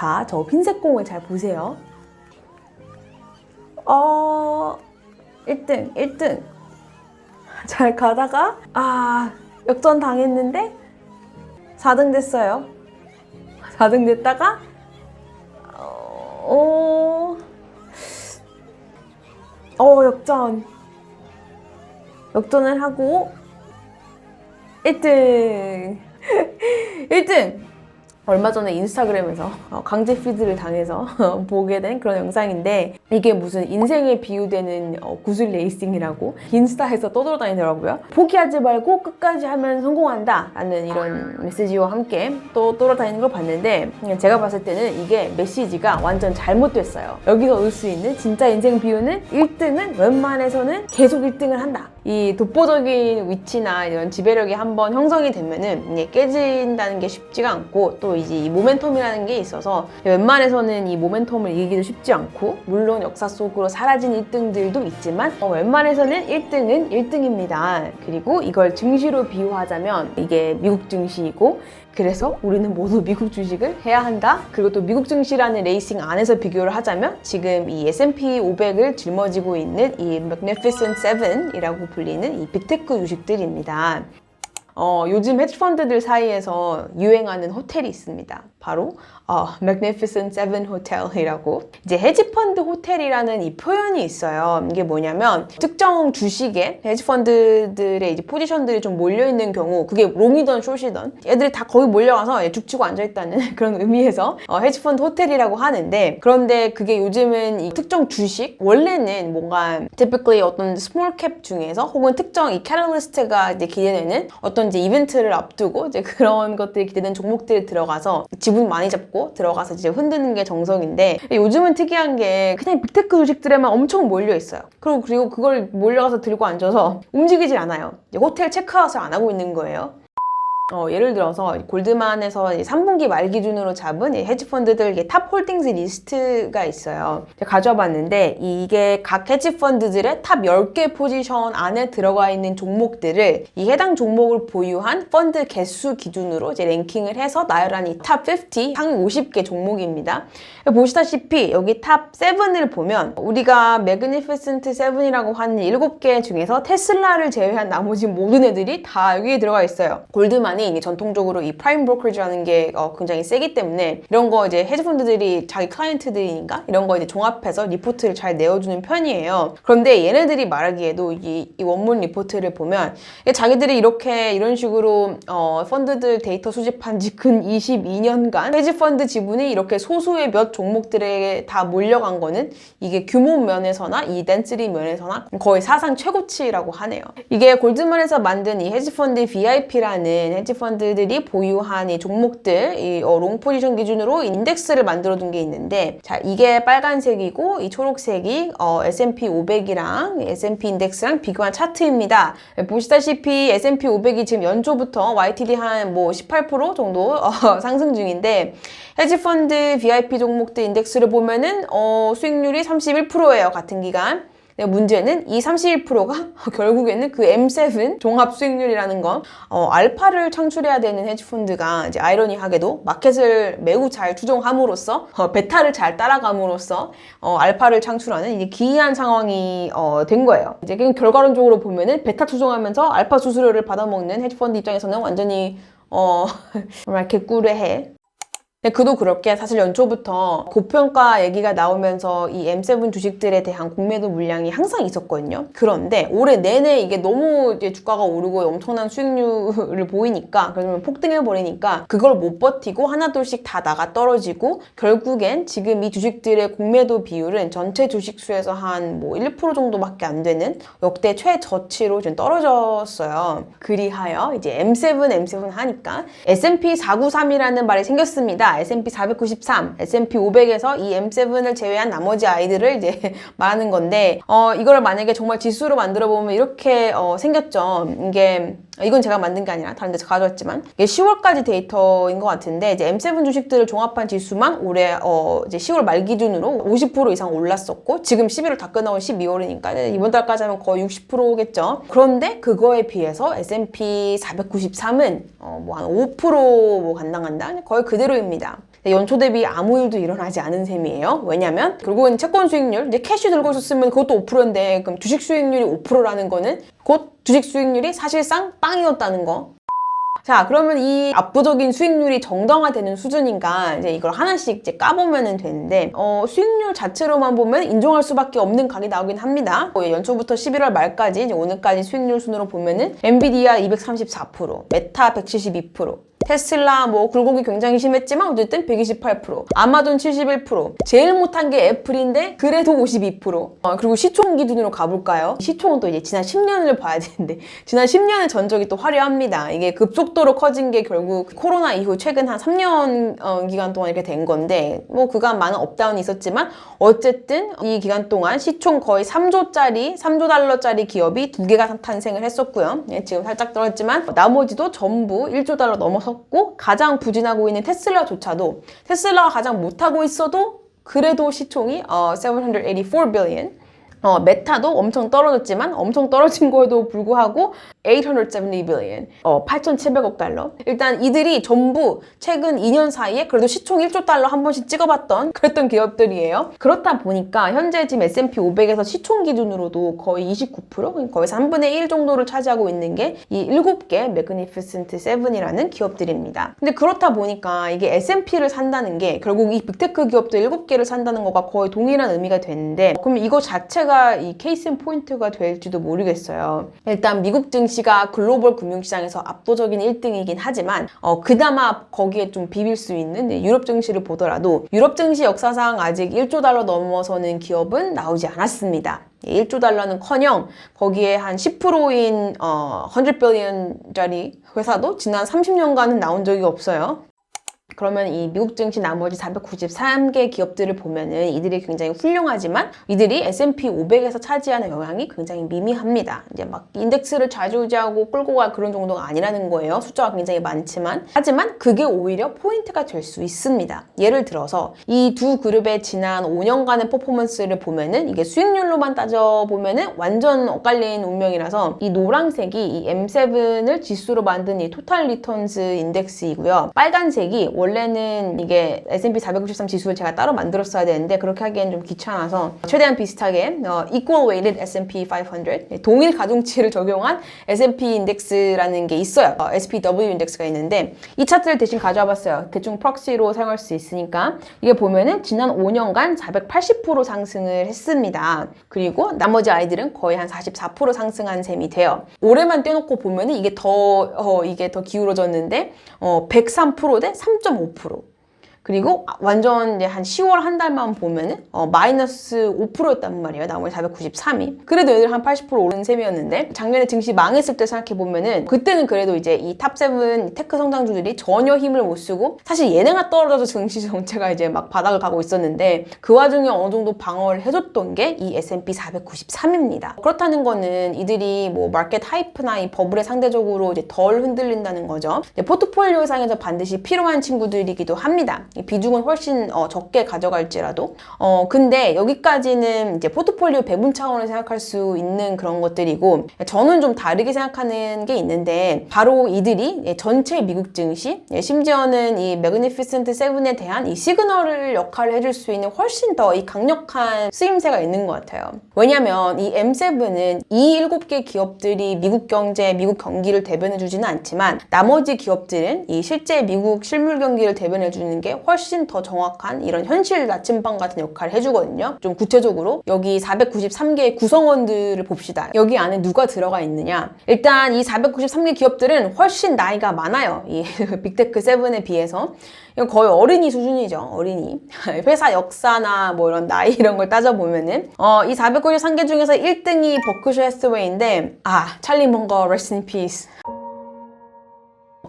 자, 저 흰색 공을 잘 보세요. 어, 1등, 1등. 잘 가다가, 아, 역전 당했는데, 4등 됐어요. 4등 됐다가, 어, 어, 역전. 역전을 하고, 1등. 1등! 얼마 전에 인스타그램에서 어, 강제 피드를 당해서 보게 된 그런 영상인데 이게 무슨 인생에 비유되는 어, 구슬 레이싱이라고 인스타에서 떠돌아다니더라고요. 포기하지 말고 끝까지 하면 성공한다 라는 이런 메시지와 함께 또 돌아다니는 걸 봤는데 제가 봤을 때는 이게 메시지가 완전 잘못됐어요. 여기서 올 수 있는 진짜 인생 비유는 1등은 웬만해서는 계속 1등을 한다. 이 독보적인 위치나 이런 지배력이 한번 형성이 되면은 깨진다는 게 쉽지가 않고 또 이제 이 모멘텀이라는 게 있어서 웬만해서는 이 모멘텀을 이기기도 쉽지 않고 물론 역사 속으로 사라진 1등들도 있지만 어, 웬만해서는 1등은 1등입니다. 그리고 이걸 증시로 비유하자면 이게 미국 증시이고 그래서 우리는 모두 미국 주식을 해야 한다. 그리고 또 미국 증시라는 레이싱 안에서 비교를 하자면 지금 이 S&P 500을 짊어지고 있는 이 Magnificent Seven이라고 불리는 이 빅테크 주식들입니다. 어, 요즘 헤지펀드들 사이에서 유행하는 호텔이 있습니다. 바로 어, Magnificent Seven Hotel이라고 이제 헤지펀드 호텔이라는 이 표현이 있어요. 이게 뭐냐면 특정 주식에 헤지펀드들의 이제 포지션들이 좀 몰려 있는 경우 그게 롱이던 숏이던 애들이 다 거기 몰려가서 죽치고 앉아 있다는 그런 의미에서 어, 헤지펀드 호텔이라고 하는데 그런데 그게 요즘은 이 특정 주식 원래는 뭔가 typically 어떤 스몰 캡 중에서 혹은 특정 이 캐럴리스트가 이제 기대되는 어떤 이제 이벤트를 앞두고 이제 그런 것들이 기대되는 종목들이 들어가서 지분 많이 잡고 들어가서 이제 흔드는 게 정석인데 요즘은 특이한 게 그냥 빅테크 주식들에만 엄청 몰려 있어요. 그리고 그리고 그걸 몰려가서 들고 앉아서 움직이질 않아요. 호텔 체크아웃을 안 하고 있는 거예요. 어, 예를 들어서 골드만에서 이제 3분기 말 기준으로 잡은 이 헤지펀드들 탑 홀딩스 리스트가 있어요. 제가 가져와 봤는데 이게 각 헤지펀드들의 탑 10개 포지션 안에 들어가 있는 종목들을 이 해당 종목을 보유한 펀드 개수 기준으로 이제 랭킹을 해서 나열한 이 탑 50, 상위 50개 종목입니다. 보시다시피 여기 탑 7을 보면 우리가 매그니피센트 7이라고 하는 7개 중에서 테슬라를 제외한 나머지 모든 애들이 다 여기에 들어가 있어요. 골드만 이 이게 전통적으로 이 프라임 브로커리지라는 게 어, 굉장히 세기 때문에 이런 거 이제 헤지펀드들이 자기 클라이언트들이니까 이런 거 이제 종합해서 리포트를 잘 내어주는 편이에요. 그런데 얘네들이 말하기에도 이, 이 원문 리포트를 보면 자기들이 이렇게 이런 식으로 어, 펀드들 데이터 수집한 지 근 22년간 헤지펀드 지분이 이렇게 소수의 몇 종목들에 다 몰려간 거는 이게 규모 면에서나 이 덴스리 면에서나 거의 사상 최고치라고 하네요. 이게 골드만에서 만든 이 헤지펀드 VIP라는 헤지 펀드들이 보유한 이 종목들 이 어, 롱 포지션 기준으로 인덱스를 만들어 둔 게 있는데 자 이게 빨간색이고 이 초록색이 어, S&P 500이랑 S&P 인덱스랑 비교한 차트입니다. 보시다시피 S&P 500이 지금 연초부터 YTD 한 뭐 18% 정도 어, 상승 중인데 헤지펀드 VIP 종목들 인덱스를 보면은 어, 수익률이 31%예요 같은 기간. 근데 문제는 이 31%가 결국에는 그 M7 종합 수익률이라는 건 어, 알파를 창출해야 되는 헤지펀드가 이제 아이러니하게도 마켓을 매우 잘 추종함으로써 어, 베타를 잘 따라감으로써 어, 알파를 창출하는 이제 기이한 상황이 어, 된 거예요. 이제 결과론적으로 보면은 베타 추종하면서 알파 수수료를 받아먹는 헤지펀드 입장에서는 완전히 어 정말 개꿀해. 근데 그도 그렇게 사실 연초부터 고평가 얘기가 나오면서 이 M7 주식들에 대한 공매도 물량이 항상 있었거든요. 그런데 올해 내내 이게 너무 이제 주가가 오르고 엄청난 수익률을 보이니까 그러면 폭등해 버리니까 그걸 못 버티고 하나둘씩 다 나가 떨어지고 결국엔 지금 이 주식들의 공매도 비율은 전체 주식 수에서 한 뭐 1% 정도밖에 안 되는 역대 최저치로 지금 떨어졌어요. 그리하여 이제 M7 M7 하니까 S&P 493이라는 말이 생겼습니다. S&P 493, S&P 500에서 이 M7을 제외한 나머지 아이들을 이제 말하는 건데 어 이걸 만약에 정말 지수로 만들어 보면 이렇게 어, 생겼죠. 이게 이건 제가 만든 게 아니라 다른 데서 가져왔지만 이게 10월까지 데이터인 것 같은데 이제 M7 주식들을 종합한 지수만 올해 어 이제 10월 말 기준으로 50% 이상 올랐었고 지금 11월 다 끝나고 12월이니까 이번 달까지 하면 거의 60%겠죠. 그런데 그거에 비해서 S&P 493은 어 뭐 한 5%뭐 간당한다 거의 그대로입니다. 연초 대비 아무 일도 일어나지 않은 셈이에요. 왜냐면 결국은 채권 수익률, 이제 캐시 들고 있었으면 그것도 5%인데 그럼 주식 수익률이 5%라는 거는 곧 주식 수익률이 사실상 빵이었다는 거. 자, 그러면 이 압도적인 수익률이 정당화되는 수준인가 이제 이걸 하나씩 이제 까보면 되는데 어, 수익률 자체로만 보면 인정할 수밖에 없는 각이 나오긴 합니다. 어, 연초부터 11월 말까지 이제 오늘까지 수익률 순으로 보면은 엔비디아 234%, 메타 172%, 테슬라 뭐 굴곡이 굉장히 심했지만 어쨌든 128%, 아마존 71%, 제일 못한 게 애플인데 그래도 52%. 어, 그리고 시총 기준으로 가볼까요? 시총은 또 이제 지난 10년을 봐야 되는데 지난 10년의 전적이 또 화려합니다. 이게 급속도로 커진 게 결국 코로나 이후 최근 한 3년 어, 기간 동안 이렇게 된 건데 뭐 그간 많은 업다운이 있었지만 어쨌든 이 기간 동안 시총 거의 3조짜리 3조 달러짜리 기업이 두 개가 탄생을 했었고요. 예, 지금 살짝 떨어졌지만 나머지도 전부 1조 달러 넘어 섰고 가장 부진하고 있는 테슬라조차도 테슬라가 가장 못하고 있어도 그래도 시총이 어, 784 billion 어, 메타도 엄청 떨어졌지만 엄청 떨어진 거에도 불구하고 870 billion, 어, 8,700억 달러. 일단 이들이 전부 최근 2년 사이에 그래도 시총 1조 달러 한 번씩 찍어봤던 그랬던 기업들이에요. 그렇다 보니까 현재 지금 S&P 500에서 시총 기준으로도 거의 29%, 거의 3분의 1 정도를 차지하고 있는 게 이 7개 매그니피센트 7이라는 기업들입니다. 근데 그렇다 보니까 이게 S&P를 산다는 게 결국 이 빅테크 기업들 7개를 산다는 거가 거의 동일한 의미가 되는데 그럼 이거 자체가 이 케이스 앤 포인트가 될지도 모르겠어요. 일단 미국 증시 가 글로벌 금융시장에서 압도적인 1등이긴 하지만 어, 그나마 거기에 좀 비빌 수 있는 유럽 증시를 보더라도 유럽 증시 역사상 아직 1조 달러 넘어서는 기업은 나오지 않았습니다. 1조 달러는 커녕 거기에 한 10%인 어, 100billion짜리 회사도 지난 30년간은 나온 적이 없어요. 그러면 이 미국 증시 나머지 493개 기업들을 보면은 이들이 굉장히 훌륭하지만 이들이 S&P 500에서 차지하는 영향이 굉장히 미미합니다. 이제 막 인덱스를 좌지우지하고 끌고 갈 그런 정도가 아니라는 거예요. 숫자가 굉장히 많지만 하지만 그게 오히려 포인트가 될 수 있습니다. 예를 들어서 이 두 그룹의 지난 5년간의 퍼포먼스를 보면은 이게 수익률로만 따져 보면은 완전 엇갈린 운명이라서 이 노란색이 이 M7을 지수로 만든 이 토탈 리턴스 인덱스이고요. 빨간색이 원 래는 이게 S&P 493 지수를 제가 따로 만들었어야 되는데 그렇게 하기엔 좀 귀찮아서 최대한 비슷하게 어, Equal Weighted S&P 500 동일 가중치를 적용한 S&P 인덱스라는 게 있어요. 어, SPW 인덱스가 있는데 이 차트를 대신 가져와 봤어요. 대충 프록시로 사용할 수 있으니까 이게 보면은 지난 5년간 480% 상승을 했습니다. 그리고 나머지 아이들은 거의 한 44% 상승한 셈이 돼요. 올해만 떼놓고 보면은 이게 더 어, 이게 더 기울어졌는데 어, 103%대 jestem upru. 그리고 완전 이제 한 10월 한 달만 보면은 어, 마이너스 5%였단 말이에요. 나머지 493이. 그래도 얘들 한 80% 오른 셈이었는데 작년에 증시 망했을 때 생각해 보면은 그때는 그래도 이제 이 탑7 테크 성장주들이 전혀 힘을 못 쓰고 사실 얘네가 떨어져서 증시 정체가 이제 막 바닥을 가고 있었는데 그 와중에 어느 정도 방어를 해줬던 게 이 S&P 493입니다. 그렇다는 거는 이들이 뭐 마켓 하이프나 이 버블에 상대적으로 이제 덜 흔들린다는 거죠. 포트폴리오 상에서 반드시 필요한 친구들이기도 합니다. 이 비중은 훨씬 어, 적게 가져갈지라도 어 근데 여기까지는 이제 포트폴리오 배분 차원을 생각할 수 있는 그런 것들이고 저는 좀 다르게 생각하는 게 있는데 바로 이들이 예, 전체 미국 증시 예, 심지어는 이 매그니피센트 세븐에 대한 이 시그널을 역할을 해줄 수 있는 훨씬 더 이 강력한 쓰임새가 있는 것 같아요. 왜냐면 이 M7은 이 일곱 개 기업들이 미국 경제, 미국 경기를 대변해 주지는 않지만 나머지 기업들은 이 실제 미국 실물 경기를 대변해 주는 게 훨씬 더 정확한 이런 현실 나침반 같은 역할을 해주거든요. 좀 구체적으로 여기 493개의 구성원들을 봅시다. 여기 안에 누가 들어가 있느냐? 일단 이 493개 기업들은 훨씬 나이가 많아요. 이 빅테크 7에 비해서. 거의 어린이 수준이죠. 어린이. 회사 역사나 뭐 이런 나이 이런 걸 따져보면은 어, 이 493개 중에서 1등이 버크셔 해스웨이인데 아, 찰리 먼거 in peace.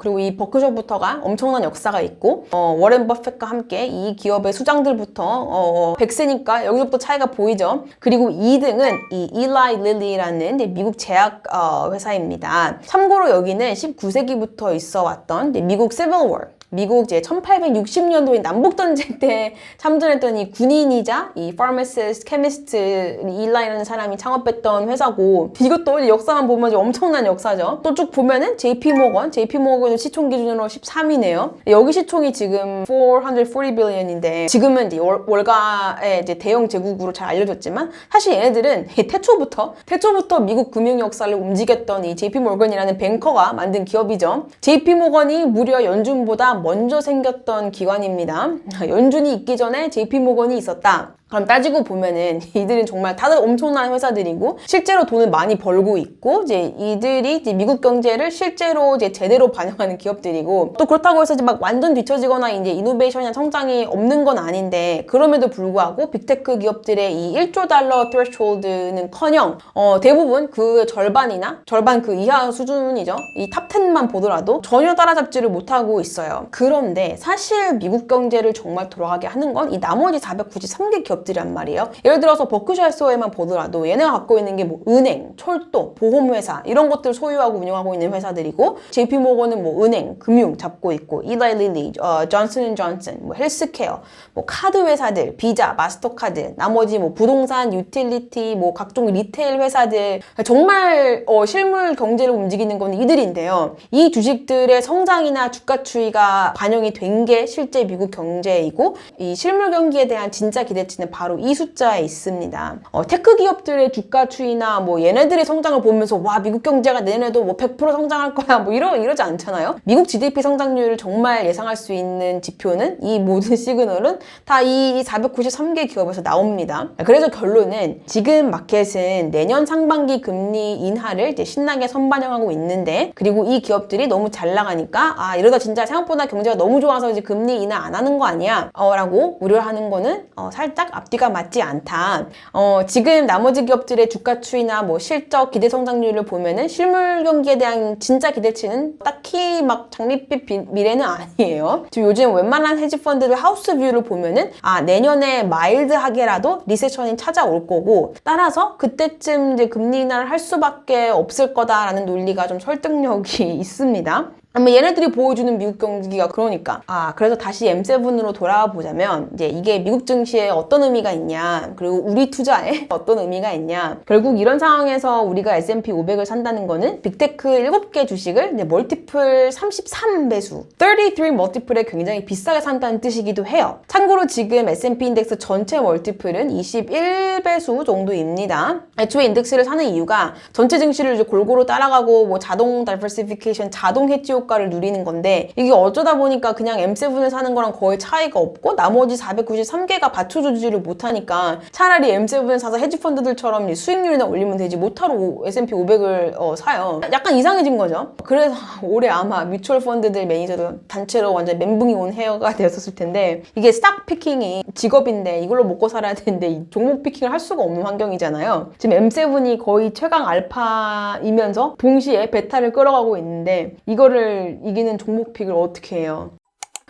그리고 이 버크셔부터가 엄청난 역사가 있고 어, 워렌 버핏과 함께 이 기업의 수장들부터 어, 100세니까 여기서부터 차이가 보이죠. 그리고 2등은 이 일라이 릴리라는 미국 제약 어, 회사입니다. 참고로 여기는 19세기부터 있어 왔던 미국 시빌 워 미국 이제 1860년도에 남북전쟁 때 참전했던 이 군인이자 이 pharmacist, chemist 일라이라는 사람이 창업했던 회사고 이것도 역사만 보면 엄청난 역사죠. 또 쭉 보면은 JP 모건, JP 모건은 시총 기준으로 13위네요. 여기 시총이 지금 440 billion인데 지금은 이제 월, 월가의 이제 대형 제국으로 잘 알려졌지만 사실 얘네들은 이 태초부터 태초부터 미국 금융 역사를 움직였던 이 JP 모건이라는 뱅커가 만든 기업이죠. JP 모건이 무려 연준보다 먼저 생겼던 기관입니다. 연준이 있기 전에 JP 모건이 있었다. 그럼 따지고 보면은 이들은 정말 다들 엄청난 회사들이고 실제로 돈을 많이 벌고 있고 이제 이들이 이제 미국 경제를 실제로 이제 제대로 반영하는 기업들이고 또 그렇다고 해서 이제 막 완전 뒤처지거나 이제 이노베이션이나 성장이 없는 건 아닌데 그럼에도 불구하고 빅테크 기업들의 이 1조 달러 threshold는커녕 어, 대부분 그 절반이나 절반 그 이하 수준이죠. 이 탑 10만 보더라도 전혀 따라잡지를 못하고 있어요. 그런데 사실 미국 경제를 정말 돌아가게 하는 건 이 나머지 493개 기업 기업들이란 말이에요. 예를 들어서 버크셔 소에만 보더라도 얘네가 갖고 있는 게 뭐 은행, 철도, 보험회사 이런 것들 소유하고 운영하고 있는 회사들이고 JP 모건은 뭐 은행, 금융 잡고 있고 이다이 릴리, 어, 존슨 존슨, 뭐 헬스케어, 뭐 카드 회사들, 비자, 마스터카드, 나머지 뭐 부동산, 유틸리티, 뭐 각종 리테일 회사들 정말 어, 실물 경제를 움직이는 건 이들인데요. 이 주식들의 성장이나 주가 추이가 반영이 된 게 실제 미국 경제이고 이 실물 경기에 대한 진짜 기대치는 바로 이 숫자에 있습니다. 어, 테크 기업들의 주가 추이나 뭐 얘네들의 성장을 보면서 와 미국 경제가 내년에도 뭐 100% 성장할 거야 뭐 이러 이러지 않잖아요. 미국 GDP 성장률을 정말 예상할 수 있는 지표는 이 모든 시그널은 다 이 493개 기업에서 나옵니다. 그래서 결론은 지금 마켓은 내년 상반기 금리 인하를 이제 신나게 선반영하고 있는데 그리고 이 기업들이 너무 잘 나가니까 아 이러다 진짜 생각보다 경제가 너무 좋아서 이제 금리 인하 안 하는 거 아니야? 어, 라고 우려하는 거는 어, 살짝 앞뒤가 맞지 않다. 어, 지금 나머지 기업들의 주가 추이나 뭐 실적 기대 성장률을 보면은 실물 경기에 대한 진짜 기대치는 딱히 막 장밋빛 비- 미래는 아니에요. 지금 요즘 웬만한 헤지 펀드들 하우스 뷰를 보면은 아 내년에 마일드하게라도 리세션이 찾아올 거고 따라서 그때쯤 이제 금리 인하를 할 수밖에 없을 거다라는 논리가 좀 설득력이 있습니다. 아마 얘네들이 보여주는 미국 경기가 그러니까. 아 그래서 다시 M7으로 돌아와 보자면 이제 이게 미국 증시에 어떤 의미가 있냐 그리고 우리 투자에 어떤 의미가 있냐. 결국 이런 상황에서 우리가 S&P 500을 산다는 거는 빅테크 7개 주식을 이제 멀티플 33배수 33 멀티플에 굉장히 비싸게 산다는 뜻이기도 해요. 참고로 지금 S&P 인덱스 전체 멀티플은 21배수 정도입니다. 애초에 인덱스를 사는 이유가 전체 증시를 이제 골고루 따라가고 뭐 자동 다이버시피케이션 자동 해지 효과를 누리는 건데 이게 어쩌다 보니까 그냥 M7을 사는 거랑 거의 차이가 없고 나머지 493개가 받쳐주지를 못하니까 차라리 M7을 사서 헤지펀드들처럼 이 수익률이나 올리면 되지 못하러 S&P 500을 어, 사요. 약간 이상해진 거죠. 그래서 올해 아마 뮤추얼 펀드들 매니저도 단체로 완전 멘붕이 온 해어가 되었을 텐데 이게 스탁 피킹이 직업인데 이걸로 먹고 살아야 되는데 이 종목 피킹을 할 수가 없는 환경이잖아요. 지금 M7이 거의 최강 알파이면서 동시에 베타를 끌어가고 있는데 이거를 이기는 종목 픽을 어떻게 해요?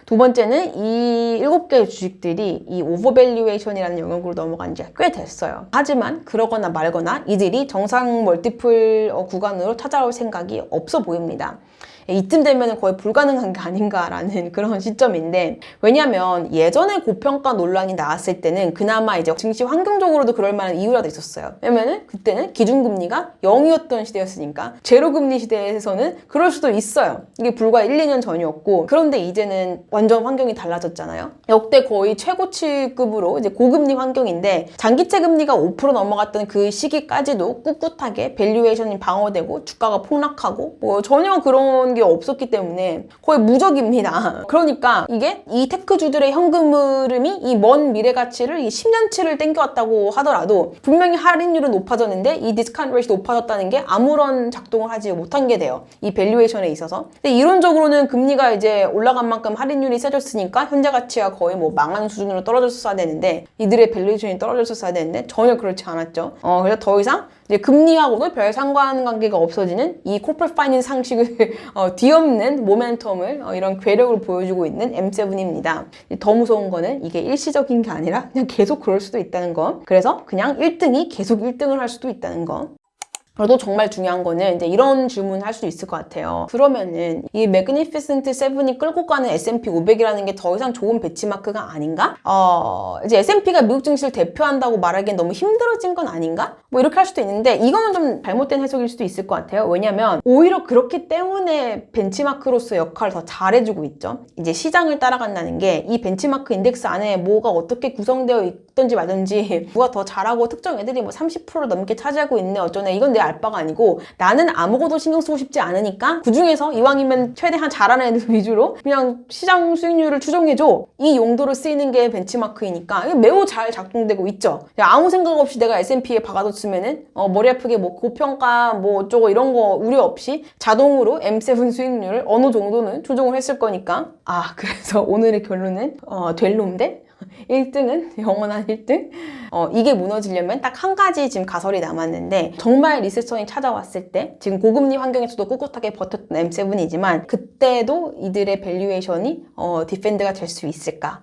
두 번째는 이 일곱 개의 주식들이 이 오버밸류에이션이라는 영역으로 넘어간 지 꽤 됐어요. 하지만 그러거나 말거나 이들이 정상 멀티플 어, 구간으로 찾아올 생각이 없어 보입니다. 이쯤 되면 거의 불가능한 게 아닌가라는 그런 시점인데 왜냐하면 예전에 고평가 논란이 나왔을 때는 그나마 이제 증시 환경적으로도 그럴 만한 이유라도 있었어요. 왜냐면은 그때는 기준금리가 0이었던 시대였으니까 제로금리 시대에서는 그럴 수도 있어요. 이게 불과 1, 2년 전이었고 그런데 이제는 완전 환경이 달라졌잖아요. 역대 거의 최고치급으로 이제 고금리 환경인데 장기채 금리가 5% 넘어갔던 그 시기까지도 꿋꿋하게 밸류에이션이 방어되고 주가가 폭락하고 뭐 전혀 그런 게 없었기 때문에 거의 무적입니다. 그러니까 이게 이 테크주들의 현금 흐름이 이 먼 미래 가치를 이 10년치를 땡겨왔다고 하더라도 분명히 할인율은 높아졌는데 이 디스카운트 레이트 높아졌다는 게 아무런 작동을 하지 못한 게 돼요. 이 밸류에이션에 있어서. 근데 이론적으로는 금리가 이제 올라간 만큼 할인율이 세졌으니까 현재 가치가 거의 뭐 망한 수준으로 떨어졌어야 되는데 이들의 밸류에이션이 떨어졌어야 되는데 전혀 그렇지 않았죠. 어, 그래서 더 이상 이제 금리하고도 별 상관관계가 없어지는 이 코퍼 파이낸스 상식을 어, 뒤엎는 모멘텀을 어, 이런 괴력을 보여주고 있는 M7입니다. 더 무서운 거는 이게 일시적인 게 아니라 그냥 계속 그럴 수도 있다는 거. 그래서 그냥 1등이 계속 1등을 할 수도 있다는 거. 그래도 정말 중요한 거는 이제 이런 질문을 할수 있을 것 같아요. 그러면은 이 매그니피센트 세븐이 끌고 가는 S&P 500이라는 게 더 이상 좋은 배치마크가 아닌가? 어, 이제 S&P가 미국 증시를 대표한다고 말하기엔 너무 힘들어진 건 아닌가? 뭐 이렇게 할 수도 있는데 이거는 좀 잘못된 해석일 수도 있을 것 같아요. 왜냐면 오히려 그렇기 때문에 벤치마크로서 역할을 더 잘해주고 있죠. 이제 시장을 따라간다는 게 이 벤치마크 인덱스 안에 뭐가 어떻게 구성되어 있 든지 말든지 누가 더 잘하고 특정 애들이 뭐 30% 넘게 차지하고 있네 어쩌네. 이건 내 알바가 아니고 나는 아무것도 신경 쓰고 싶지 않으니까 그 중에서 이왕이면 최대한 잘하는 애들 위주로 그냥 시장 수익률을 추정해줘. 이 용도로 쓰이는 게 벤치마크이니까 매우 잘 작동되고 있죠. 아무 생각 없이 내가 S&P에 박아뒀으면은 어, 머리 아프게 뭐 고평가 뭐 어쩌고 이런 거 우려 없이 자동으로 M7 수익률을 어느 정도는 조정을 했을 거니까. 아 그래서 오늘의 결론은 어, 될 놈들 1등은 영원한 1등. 어, 이게 무너지려면 딱 한 가지 지금 가설이 남았는데 정말 리세션이 찾아왔을 때 지금 고금리 환경에서도 꿋꿋하게 버텼던 M7이지만 그때도 이들의 밸류에이션이 어, 디펜드가 될 수 있을까?